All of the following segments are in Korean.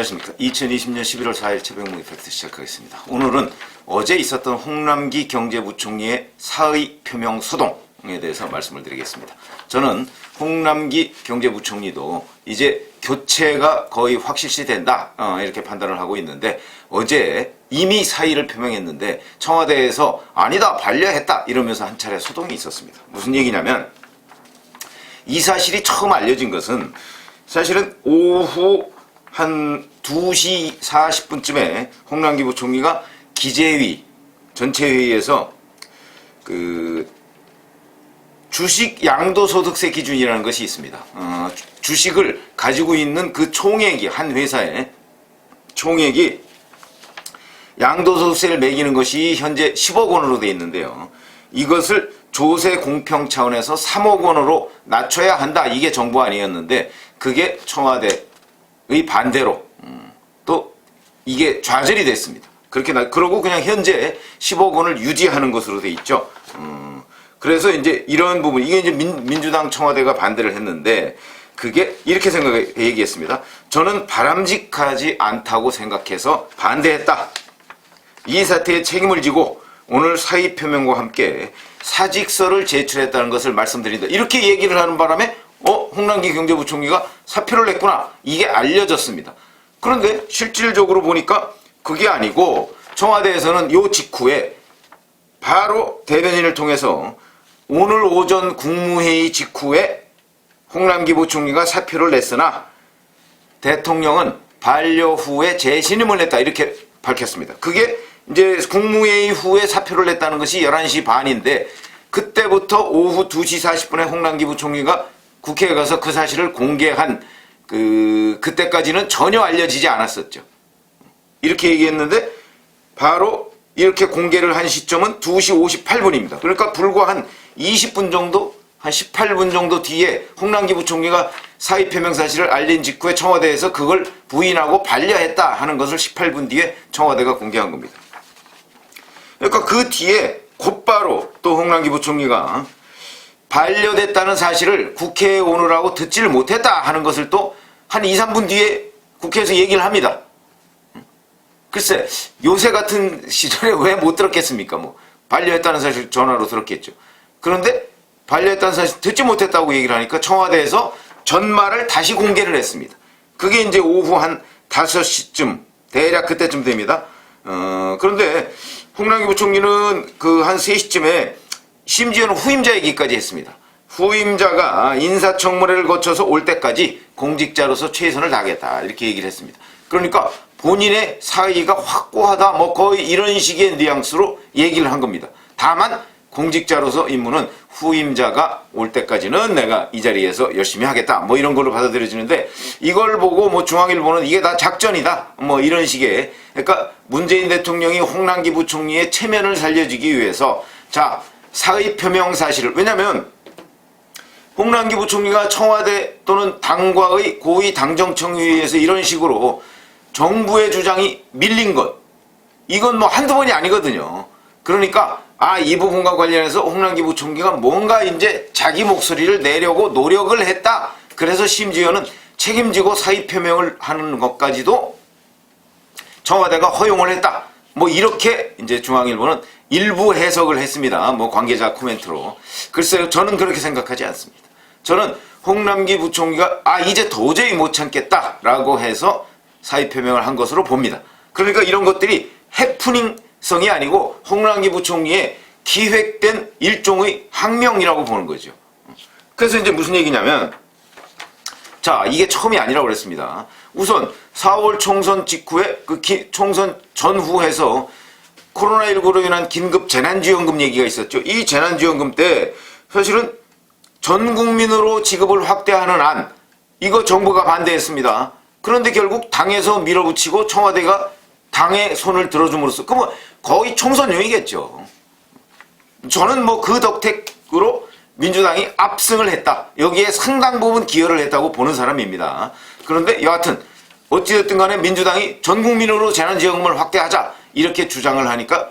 안녕하십니까. 2020년 11월 4일 최병무 이펙트 시작하겠습니다. 오늘은 어제 있었던 홍남기 경제부총리의 사의 표명 소동에 대해서 말씀을 드리겠습니다. 저는 홍남기 경제부총리도 이제 교체가 거의 확실시 된다 어, 이렇게 판단을 하고 있는데 어제 이미 사의를 표명했는데 청와대에서 아니다 반려했다 이러면서 한 차례 소동이 있었습니다. 무슨 얘기냐면 이 사실이 처음 알려진 것은 사실은 오후 한 2시 40분쯤에 홍남기 부총리가 기재위 전체회의에서 그 주식 양도소득세 기준이라는 것이 있습니다. 어, 주- 주식을 가지고 있는 그 총액이 한 회사에 총액이 양도소득세를 매기는 것이 현재 10억 원으로 되어 있는데요. 이것을 조세 공평 차원에서 3억 원으로 낮춰야 한다. 이게 정부 아니었는데 그게 청와대의 반대로 음, 또 이게 좌절이 됐습니다. 그렇게 나 그러고 그냥 현재 10억 원을 유지하는 것으로 돼 있죠. 음, 그래서 이제 이런 부분 이게 이제 민, 민주당 청와대가 반대를 했는데 그게 이렇게 생각해 얘기했습니다. 저는 바람직하지 않다고 생각해서 반대했다. 이 사태에 책임을 지고 오늘 사의 표명과 함께 사직서를 제출했다는 것을 말씀드린다. 이렇게 얘기를 하는 바람에 어 홍남기 경제부총리가 사표를 냈구나 이게 알려졌습니다. 그런데 실질적으로 보니까 그게 아니고 청와대에서는 요 직후에 바로 대변인을 통해서 오늘 오전 국무회의 직후에 홍남기 부총리가 사표를 냈으나 대통령은 반려 후에 재신임을 냈다 이렇게 밝혔습니다. 그게 이제 국무회의 후에 사표를 냈다는 것이 11시 반인데 그때부터 오후 2시 40분에 홍남기 부총리가 국회에 가서 그 사실을 공개한 그 그때까지는 전혀 알려지지 않았었죠. 이렇게 얘기했는데 바로 이렇게 공개를 한 시점은 2시 58분입니다. 그러니까 불과 한 20분 정도, 한 18분 정도 뒤에 홍남기 부총리가 사의 표명 사실을 알린 직후에 청와대에서 그걸 부인하고 반려했다 하는 것을 18분 뒤에 청와대가 공개한 겁니다. 그러니까 그 뒤에 곧바로 또 홍남기 부총리가 반려됐다는 사실을 국회에 오느라고 듣지를 못했다 하는 것을 또 한 2, 3분 뒤에 국회에서 얘기를 합니다. 글쎄 요새 같은 시절에 왜 못 들었겠습니까? 뭐 반려했다는 사실 전화로 들었겠죠. 그런데 반려했다는 사실 듣지 못했다고 얘기를 하니까 청와대에서 전말을 다시 공개를 했습니다. 그게 이제 오후 한 5시쯤 대략 그때쯤 됩니다. 어, 그런데 홍남기 부총리는 그 한 3시쯤에 심지어는 후임자 얘기까지 했습니다. 후임자가 인사청문회를 거쳐서 올 때까지 공직자로서 최선을 다하겠다 이렇게 얘기를 했습니다. 그러니까 본인의 사의가 확고하다 뭐 거의 이런 식의 뉘앙스로 얘기를 한 겁니다. 다만 공직자로서 임무는 후임자가 올 때까지는 내가 이 자리에서 열심히 하겠다 뭐 이런 걸로 받아들여지는데 이걸 보고 뭐 중앙일보는 이게 다 작전이다 뭐 이런 식의 그러니까 문재인 대통령이 홍남기 부총리의 체면을 살려주기 위해서 자 사의 표명 사실을 왜냐하면 홍남기 부총리가 청와대 또는 당과의 고위 당정청의회에서 이런 식으로 정부의 주장이 밀린 것 이건 뭐 한두 번이 아니거든요. 그러니까 아 이 부분과 관련해서 홍남기 부총리가 뭔가 이제 자기 목소리를 내려고 노력을 했다. 그래서 심지어는 책임지고 사의 표명을 하는 것까지도 청와대가 허용을 했다. 뭐 이렇게 이제 중앙일보는 일부 해석을 했습니다. 뭐 관계자 코멘트로. 글쎄요, 저는 그렇게 생각하지 않습니다. 저는 홍남기 부총리가 아 이제 도저히 못 참겠다라고 해서 사의 표명을 한 것으로 봅니다. 그러니까 이런 것들이 해프닝성이 아니고 홍남기 부총리의 기획된 일종의 항명이라고 보는 거죠. 그래서 이제 무슨 얘기냐면 자, 이게 처음이 아니라고 그랬습니다. 우선 4월 총선 직후에 그 기- 총선 전후해서 코로나19로 인한 긴급 재난지원금 얘기가 있었죠. 이 재난지원금 때 사실은 전 국민으로 지급을 확대하는 안, 이거 정부가 반대했습니다. 그런데 결국 당에서 밀어붙이고 청와대가 당의 손을 들어줌으로써, 그뭐 거의 총선용이겠죠. 저는 뭐 그 덕택으로 민주당이 압승을 했다. 여기에 상당 부분 기여를 했다고 보는 사람입니다. 그런데 여하튼 어찌됐든 간에 민주당이 전 국민으로 재난지원금을 확대하자 이렇게 주장을 하니까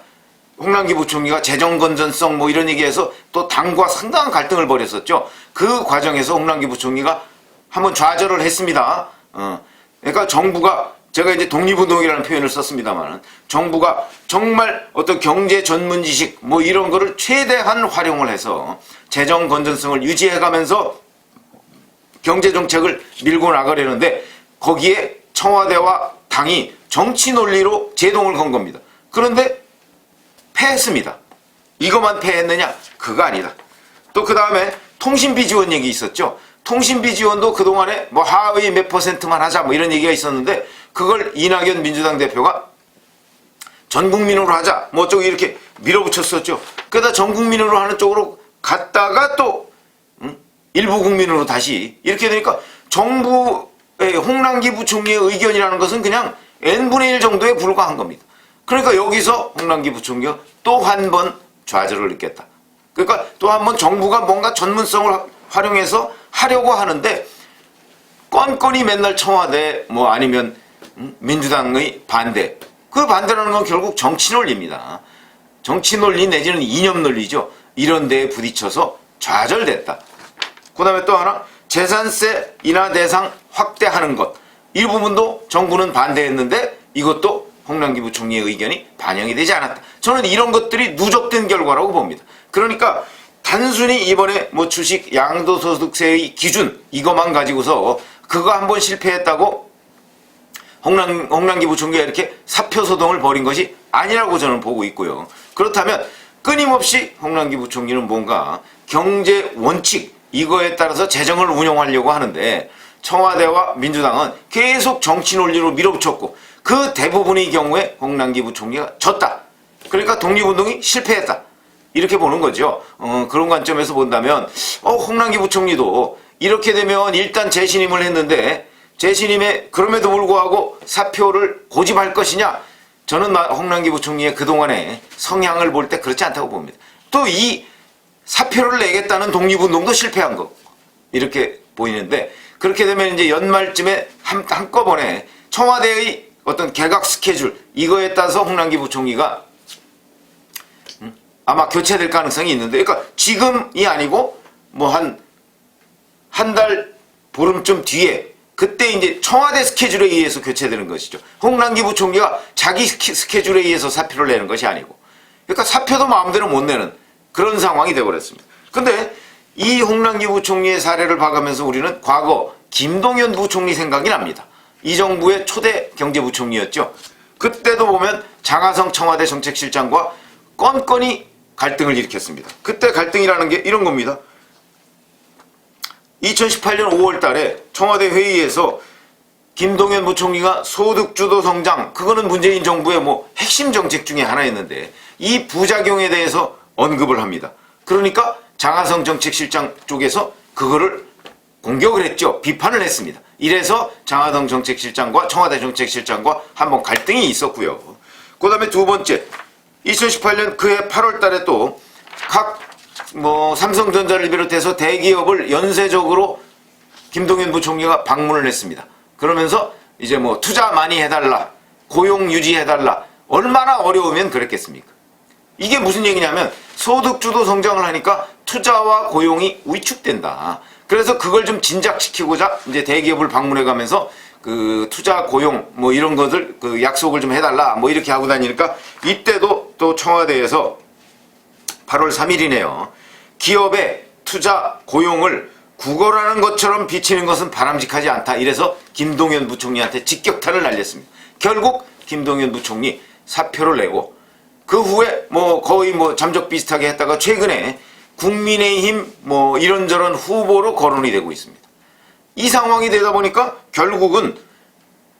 홍남기 부총리가 재정 건전성 뭐 이런 얘기해서 또 당과 상당한 갈등을 벌였었죠. 그 과정에서 홍남기 부총리가 한번 좌절을 했습니다. 어. 그러니까 정부가 제가 이제 독립운동이라는 표현을 썼습니다만 정부가 정말 어떤 경제 전문 지식 뭐 이런 거를 최대한 활용을 해서 재정 건전성을 유지해가면서 경제 정책을 밀고 나가려는데 거기에 청와대와 당이 정치 논리로 제동을 건 겁니다. 그런데 패했습니다. 이것만 패했느냐? 그거 아니다. 또 그 다음에 통신비 지원 얘기 있었죠. 통신비 지원도 그동안에 뭐 하위 몇 퍼센트만 하자 뭐 이런 얘기가 있었는데 그걸 이낙연 민주당 대표가 전 국민으로 하자 뭐 어쩌고 이렇게 밀어붙였었죠. 그러다 전 국민으로 하는 쪽으로 갔다가 또 음? 일부 국민으로 다시 이렇게 되니까 정부의 홍남기 부총리의 의견이라는 것은 그냥 n분의 1 정도에 불과한 겁니다. 그러니까 여기서 홍남기 부총리가 또 한 번 좌절을 느꼈다. 그러니까 또 한 번 정부가 뭔가 전문성을 화- 활용해서 하려고 하는데 건건이 맨날 청와대 뭐 아니면 음, 민주당의 반대 그 반대라는 건 결국 정치 논리입니다. 정치 논리 내지는 이념 논리죠. 이런 데에 부딪혀서 좌절됐다. 그 다음에 또 하나 재산세 인하 대상 확대하는 것. 이 부분도 정부는 반대했는데 이것도 홍남기 부총리의 의견이 반영이 되지 않았다. 저는 이런 것들이 누적된 결과라고 봅니다. 그러니까 단순히 이번에 뭐 주식 양도소득세의 기준 이것만 가지고서 그거 한번 실패했다고 홍남, 홍남기 부총리가 이렇게 사표 소동을 벌인 것이 아니라고 저는 보고 있고요. 그렇다면 끊임없이 홍남기 부총리는 뭔가 경제 원칙 이거에 따라서 재정을 운영하려고 하는데 청와대와 민주당은 계속 정치 논리로 밀어붙였고 그 대부분의 경우에 홍남기 부총리가 졌다. 그러니까 독립운동이 실패했다. 이렇게 보는 거죠. 어, 그런 관점에서 본다면 어, 홍남기 부총리도 이렇게 되면 일단 재신임을 했는데 재신임에 그럼에도 불구하고 사표를 고집할 것이냐? 저는 마- 홍남기 부총리의 그동안의 성향을 볼 때 그렇지 않다고 봅니다. 또 이 사표를 내겠다는 독립운동도 실패한 거 이렇게 보이는데 그렇게 되면 이제 연말쯤에 한, 한꺼번에 청와대의 어떤 개각 스케줄 이거에 따라서 홍남기 부총리가 음, 아마 교체될 가능성이 있는데 그러니까 지금이 아니고 뭐 한 한 달 보름쯤 뒤에 그때 이제 청와대 스케줄에 의해서 교체되는 것이죠. 홍남기 부총리가 자기 스케- 스케줄에 의해서 사표를 내는 것이 아니고 그러니까 사표도 마음대로 못 내는 그런 상황이 되어버렸습니다. 근데 이 홍남기 부총리의 사례를 봐가면서 우리는 과거 김동연 부총리 생각이 납니다. 이 정부의 초대 경제부총리였죠. 그때도 보면 장하성 청와대 정책실장과 건건이 갈등을 일으켰습니다. 그때 갈등이라는 게 이런 겁니다. 2018년 5월 달에 청와대 회의에서 김동연 부총리가 소득주도 성장, 그거는 문재인 정부의 뭐 핵심 정책 중에 하나였는데 이 부작용에 대해서 언급을 합니다. 그러니까 장하성 정책실장 쪽에서 그거를 공격을 했죠. 비판을 했습니다. 이래서 장하성 정책실장과 청와대 정책실장과 한번 갈등이 있었고요. 그 다음에 두 번째, 2018년 그해 8월 달에 또 각 뭐 삼성전자를 비롯해서 대기업을 연쇄적으로 김동연 부총리가 방문을 했습니다. 그러면서 이제 뭐 투자 많이 해달라, 고용 유지해달라, 얼마나 어려우면 그랬겠습니까? 이게 무슨 얘기냐면 소득주도 성장을 하니까 투자와 고용이 위축된다. 그래서 그걸 좀 진작시키고자 이제 대기업을 방문해 가면서 그 투자 고용 뭐 이런 것들 그 약속을 좀 해달라 뭐 이렇게 하고 다니니까 이때도 또 청와대에서 8월 3일이네요. 기업의 투자 고용을 국어라는 것처럼 비치는 것은 바람직하지 않다. 이래서 김동연 부총리한테 직격탄을 날렸습니다. 결국 김동연 부총리 사표를 내고 그 후에 뭐 거의 뭐 잠적 비슷하게 했다가 최근에 국민의힘 뭐 이런저런 후보로 거론이 되고 있습니다. 이 상황이 되다 보니까 결국은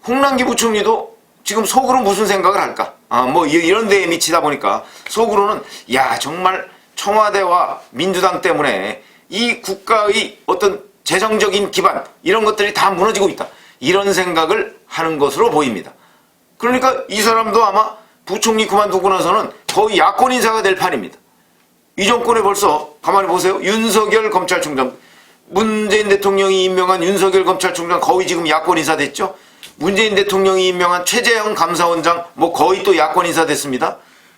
홍남기 부총리도 지금 속으로 무슨 생각을 할까? 아, 뭐 이- 이런 데에 미치다 보니까 속으로는 야 정말 청와대와 민주당 때문에 이 국가의 어떤 재정적인 기반 이런 것들이 다 무너지고 있다. 이런 생각을 하는 것으로 보입니다. 그러니까 이 사람도 아마 부총리 그만두고 나서는 거의 야권 인사가 될 판입니다. 이 정권에 벌써 가만히 보세요. 윤석열 검찰총장, 문재인 대통령이 임명한 윤석열 검찰총장 거의 지금 야권 인사 됐죠. 문재인 대통령이 임명한 최재형 감사원장 뭐 거의 또 야권 인사 됐습니다.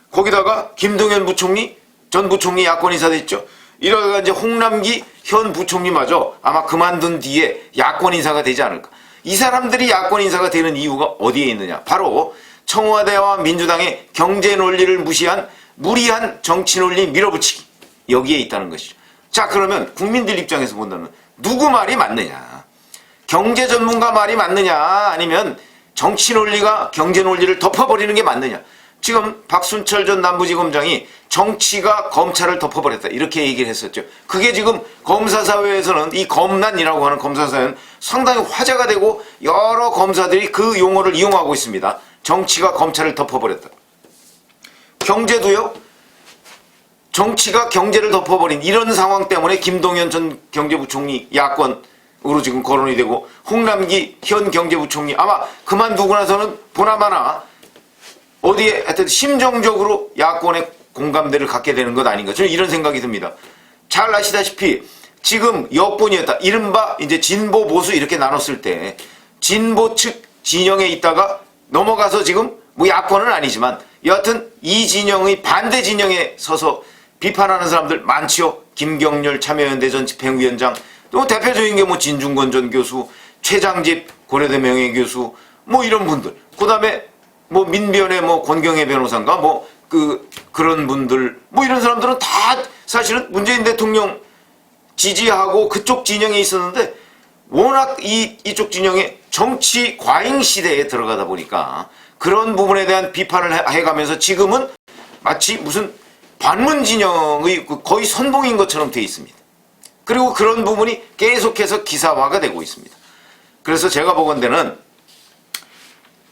거기다가 김동연 부총리, 전 부총리 야권 인사 됐죠. 이러다가 이제 홍남기 현 부총리마저 아마 그만둔 뒤에 야권 인사가 되지 않을까. 이 사람들이 야권 인사가 되는 이유가 어디에 있느냐? 바로 청와대와 민주당의 경제 논리를 무시한 무리한 정치 논리 밀어붙이기 여기에 있다는 것이죠. 자 그러면 국민들 입장에서 본다면 누구 말이 맞느냐? 경제 전문가 말이 맞느냐? 아니면 정치 논리가 경제 논리를 덮어버리는 게 맞느냐? 지금 박순철 전 남부지검장이 정치가 검찰을 덮어버렸다 이렇게 얘기를 했었죠. 그게 지금 검사사회에서는 이 검난이라고 하는 검사사회는 상당히 화제가 되고 여러 검사들이 그 용어를 이용하고 있습니다. 정치가 검찰을 덮어버렸다. 경제도요. 정치가 경제를 덮어버린 이런 상황 때문에 김동연 전 경제부총리 야권으로 지금 거론이 되고 홍남기 현 경제부총리 아마 그만두고 나서는 보나마나 어디에 하여튼 심정적으로 야권의 공감대를 갖게 되는 것 아닌가 저는 이런 생각이 듭니다. 잘 아시다시피 지금 여권이었다. 이른바 이제 진보 보수 이렇게 나눴을 때 진보 측 진영에 있다가 넘어가서 지금 뭐 야권은 아니지만 여하튼 이 진영의 반대 진영에 서서 비판하는 사람들 많지요. 김경률 참여연대 전 집행위원장 또 대표적인 게 뭐 진중권 전 교수, 최장집 고려대 명예교수 뭐 이런 분들. 그 다음에 뭐 민변의 뭐 권경애 변호사인가 뭐 그 그런 분들 뭐 이런 사람들은 다 사실은 문재인 대통령 지지하고 그쪽 진영에 있었는데 워낙 이 이쪽 진영의 정치 과잉 시대에 들어가다 보니까 그런 부분에 대한 비판을 해- 해가면서 지금은 마치 무슨 반문 진영의 그 거의 선봉인 것처럼 돼 있습니다. 그리고 그런 부분이 계속해서 기사화가 되고 있습니다. 그래서 제가 보건대는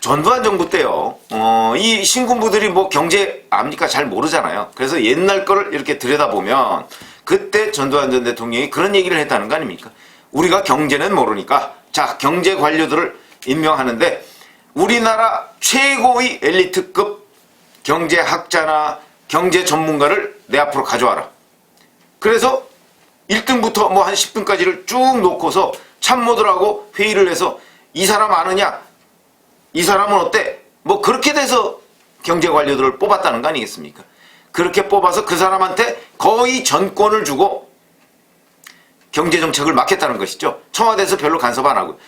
전두환 정부 때요, 어, 이 신군부들이 뭐 경제 압니까? 잘 모르잖아요. 그래서 옛날 거를 이렇게 들여다보면 그때 전두환 전 대통령이 그런 얘기를 했다는 거 아닙니까? 우리가 경제는 모르니까 자, 경제 관료들을 임명하는데 우리나라 최고의 엘리트급 경제학자나 경제 전문가를 내 앞으로 가져와라. 그래서 1등부터 뭐 한 10등까지를 쭉 놓고서 참모들하고 회의를 해서 이 사람 아느냐? 이 사람은 어때? 뭐 그렇게 돼서 경제 관료들을 뽑았다는 거 아니겠습니까? 그렇게 뽑아서 그 사람한테 거의 전권을 주고 경제 정책을 맡겠다는 것이죠. 청와대에서 별로 간섭 안 하고.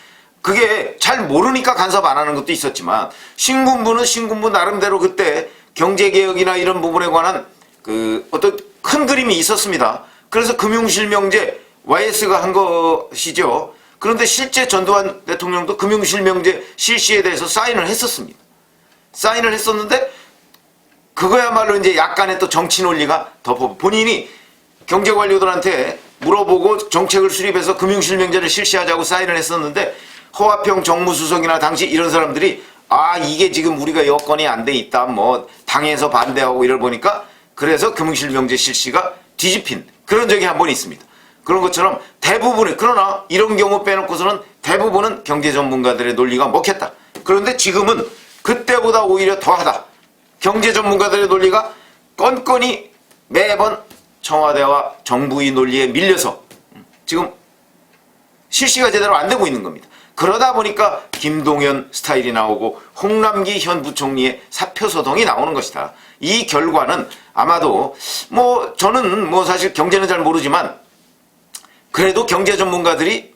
그게 잘 모르니까 간섭 안 하는 것도 있었지만 신군부는 신군부 나름대로 그때 경제 개혁이나 이런 부분에 관한 그 어떤 큰 그림이 있었습니다. 그래서 금융실명제 YS가 한 것이죠. 그런데 실제 전두환 대통령도 금융실명제 실시에 대해서 사인을 했었습니다. 사인을 했었는데 그거야말로 이제 약간의 또 정치 논리가 덮어 본인이 경제 관료들한테 물어보고 정책을 수립해서 금융실명제를 실시하자고 사인을 했었는데 허화평 정무수석이나 당시 이런 사람들이 아 이게 지금 우리가 여건이 안 돼 있다 뭐 당에서 반대하고 이걸 보니까 그래서 금융실명제 실시가 뒤집힌 그런 적이 한 번 있습니다. 그런 것처럼 대부분의 그러나 이런 경우 빼놓고서는 대부분은 경제 전문가들의 논리가 먹혔다. 그런데 지금은 그때보다 오히려 더하다. 경제 전문가들의 논리가 건건이 매번 청와대와 정부의 논리에 밀려서 지금 실시가 제대로 안 되고 있는 겁니다. 그러다 보니까 김동연 스타일이 나오고 홍남기 현 부총리의 사표 소동이 나오는 것이다. 이 결과는 아마도 뭐 저는 뭐 사실 경제는 잘 모르지만 그래도 경제 전문가들이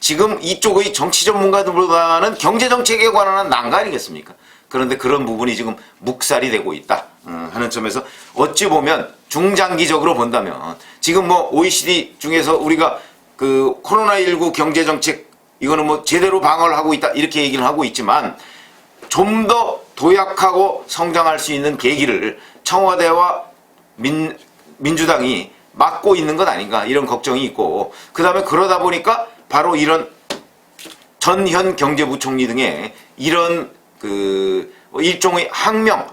지금 이쪽의 정치 전문가들보다는 경제 정책에 관한 난가 아니겠습니까? 그런데 그런 부분이 지금 묵살이 되고 있다. 음, 하는 점에서 어찌 보면 중장기적으로 본다면 지금 뭐 OECD 중에서 우리가 그 코로나19 경제 정책 이거는 뭐 제대로 방어를 하고 있다 이렇게 얘기를 하고 있지만 좀 더 도약하고 성장할 수 있는 계기를 청와대와 민, 민주당이 막고 있는 것 아닌가 이런 걱정이 있고 그 다음에 그러다 보니까 바로 이런 전현 경제부총리 등의 이런 그 일종의 항명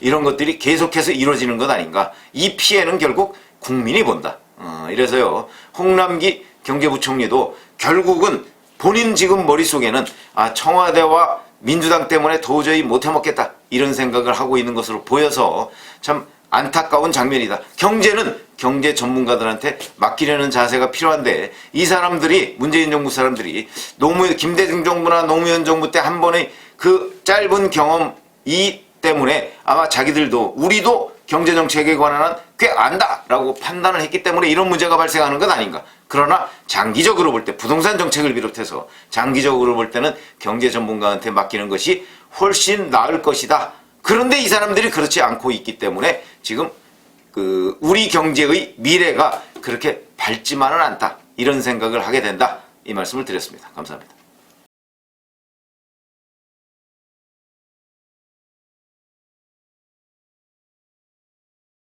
이런 것들이 계속해서 이루어지는 것 아닌가 이 피해는 결국 국민이 본다 어, 이래서요 홍남기 경제부총리도 결국은 본인 지금 머릿속에는 아 청와대와 민주당 때문에 도저히 못해 먹겠다 이런 생각을 하고 있는 것으로 보여서 참 안타까운 장면이다. 경제는 경제 전문가들한테 맡기려는 자세가 필요한데 이 사람들이 문재인 정부 사람들이 노무현 김대중 정부나 노무현 정부 때 한 번의 그 짧은 경험 이 때문에 아마 자기들도 우리도 경제 정책에 관한 꽤 안다라고 판단을 했기 때문에 이런 문제가 발생하는 건 아닌가 그러나 장기적으로 볼 때 부동산 정책을 비롯해서 장기적으로 볼 때는 경제 전문가한테 맡기는 것이 훨씬 나을 것이다. 그런데 이 사람들이 그렇지 않고 있기 때문에 지금 그 우리 경제의 미래가 그렇게 밝지만은 않다. 이런 생각을 하게 된다. 이 말씀을 드렸습니다. 감사합니다.